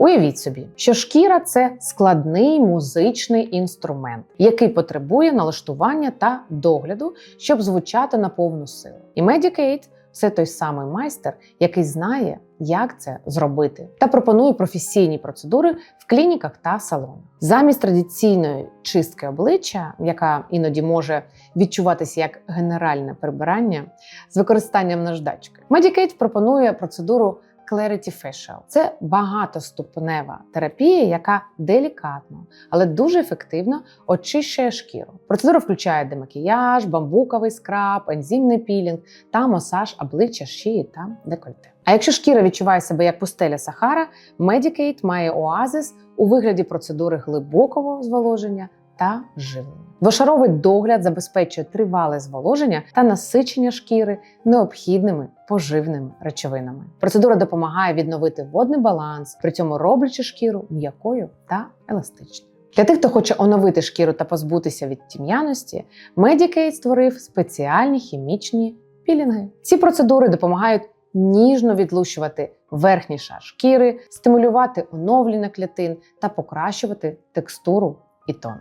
Уявіть собі, що шкіра це складний музичний інструмент, який потребує налаштування та догляду, щоб звучати на повну силу. І Medicaid – це той самий майстер, який знає, як це зробити, та пропонує професійні процедури в клініках та салонах. Замість традиційної чистки обличчя, яка іноді може відчуватися як генеральне прибирання з використанням наждачки, Medicaid пропонує процедуру Clarity Facial. Це багатоступнева терапія, яка делікатно, але дуже ефективно очищує шкіру. Процедура включає демакіяж, бамбуковий скраб, ензимний пілінг та масаж обличчя, шиї та декольте. А якщо шкіра відчуває себе як пустеля Сахара, Medicaid має оазис у вигляді процедури глибокого зволоження та живлення. Двошаровий догляд забезпечує тривале зволоження та насичення шкіри необхідними поживними речовинами. Процедура допомагає відновити водний баланс, при цьому роблячи шкіру м'якою та еластичною. Для тих, хто хоче оновити шкіру та позбутися від тім'яності, Medicaid створив спеціальні хімічні пілінги. Ці процедури допомагають ніжно відлущувати верхній шар шкіри, стимулювати оновлення клітин та покращувати текстуру і тон.